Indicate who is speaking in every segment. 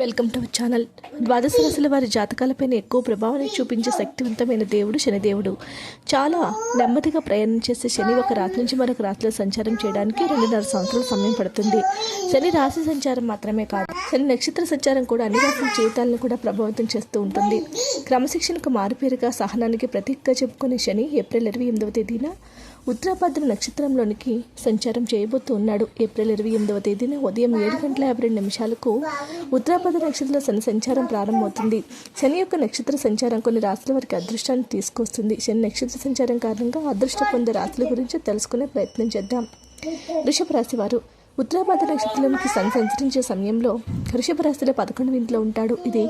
Speaker 1: Welcome to our channel ద్వాదశ రాశుల వారి జాతకాలపైన ఎక్కువ ప్రభావాన్ని చూపించే శక్తివంతమైన దేవుడు శనిదేవుడు. చాలా నెమ్మదిగా ప్రయాణం చేసే శని ఒక రాత్రి నుంచి మరొక రాత్రిలో సంచారం చేయడానికి రెండున్నర సంవత్సరాల సమయం పడుతుంది. శని రాశి సంచారం మాత్రమే కాదు శని నక్షత్ర సంచారం కూడా అన్ని రాశుల జీవితాలను కూడా ప్రభావితం చేస్తూ ఉంటుంది. క్రమశిక్షణకు మారుపేరుగా సహనానికి ప్రతీకగా చెప్పుకునే శని ఏప్రిల్ ఇరవై ఎనిమిదవ తేదీన ఉత్తరాభద్ర నక్షత్రంలోనికి సంచారం చేయబోతూ ఉన్నాడు. ఏప్రిల్ ఇరవై ఎనిమిదవ తేదీన ఉదయం ఏడు గంటల యాభై రెండు నిమిషాలకు ఉత్తరాభద్ర నక్షత్ర శని సంచారం ప్రారంభమవుతుంది. శని యొక్క నక్షత్ర సంచారం కొన్ని రాశుల వారికి అదృష్టాన్ని తీసుకొస్తుంది. శని నక్షత్ర సంచారం కారణంగా అదృష్ట పొందే రాశుల గురించి తెలుసుకునే ప్రయత్నం చేద్దాం. వృషభ రాశి వారు ఉత్తరాభద్ర నక్షత్రంకి సన్ సంచరించే సమయంలో వృషభ రాశిలో పదకొండు ఇంట్లో ఉంటాడు ఇది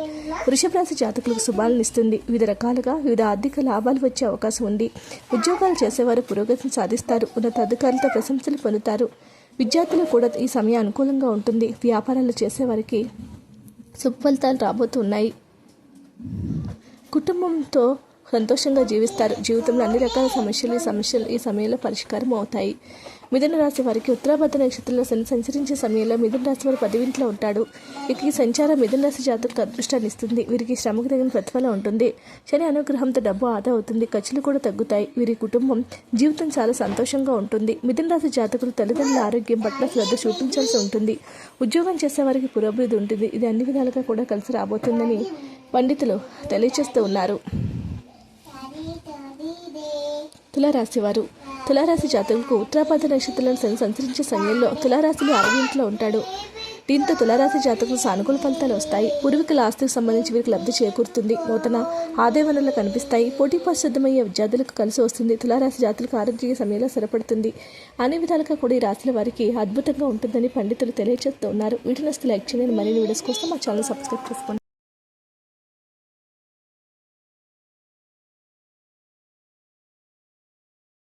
Speaker 1: వృషభ రాశి జాతకులకు శుభాలను ఇస్తుంది. వివిధ రకాలుగా వివిధ ఆర్థిక లాభాలు వచ్చే అవకాశం ఉంది. ఉద్యోగాలు చేసేవారు పురోగతిని సాధిస్తారు. ఉన్నత అధికారులతో ప్రశంసలు పొందుతారు. విద్యార్థులు కూడా ఈ సమయం అనుకూలంగా ఉంటుంది. వ్యాపారాలు చేసేవారికి శుభ ఫలితాలు రాబోతున్నాయి. కుటుంబంతో సంతోషంగా జీవిస్తారు. జీవితంలో అన్ని రకాల సమస్యలు ఈ సమస్యలు ఈ సమయంలో పరిష్కారం అవుతాయి. మిథున రాశి వారికి ఉత్తరాభద్ర నక్షత్రంలో శని సంచరించే సమయంలో మిథున రాశి వారు పదివింట్లో ఉంటాడు. ఇక ఈ సంచారం మిథున రాశి జాతకు అదృష్టాన్ని ఇస్తుంది. వీరికి శ్రమకు తగిన ప్రతిఫలం ఉంటుంది. శని అనుగ్రహంతో డబ్బు ఆదా అవుతుంది. ఖర్చులు కూడా తగ్గుతాయి. వీరి కుటుంబం జీవితం చాలా సంతోషంగా ఉంటుంది. మిథున రాశి జాతకులు తల్లిదండ్రుల ఆరోగ్యం పట్ల శ్రద్ధ చూపించాల్సి ఉంటుంది. ఉద్యోగం చేసేవారికి పురోభివృద్ధి ఉంటుంది. ఇది అన్ని విధాలుగా కూడా కలిసి రాబోతుందని పండితులు తెలియచేస్తూ ఉన్నారు. తులారాశివారు. తులారాశి జాతకులకు ఉత్తరాపాద నక్షత్రాలను సంచరించే సమయంలో తులారాశిలో అరవింట్లో ఉంటాడు. దీంతో తులారాశి జాతకులు సానుకూల ఫలితాలు వస్తాయి. పూర్వీకుల ఆస్తికి సంబంధించి వీరికి లబ్ధి చేకూరుతుంది. నూతన ఆదాయ వనరులు కనిపిస్తాయి. పోటీ పరిశుద్ధమయ్యే విద్యార్థులకు కలిసి వస్తుంది. తులారాశి జాతులకు ఆరోగ్య సమయంలో సరిపడుతుంది. అన్ని విధాలుగా కూడా ఈ రాశుల వారికి అద్భుతంగా ఉంటుందని పండితులు తెలియజేస్తూ ఉన్నారు. వీటిని లైక్ చేయండి. మరిన్ని వీడియోస్ కోసం మా ఛానల్ సబ్స్క్రైబ్ చేసుకోండి.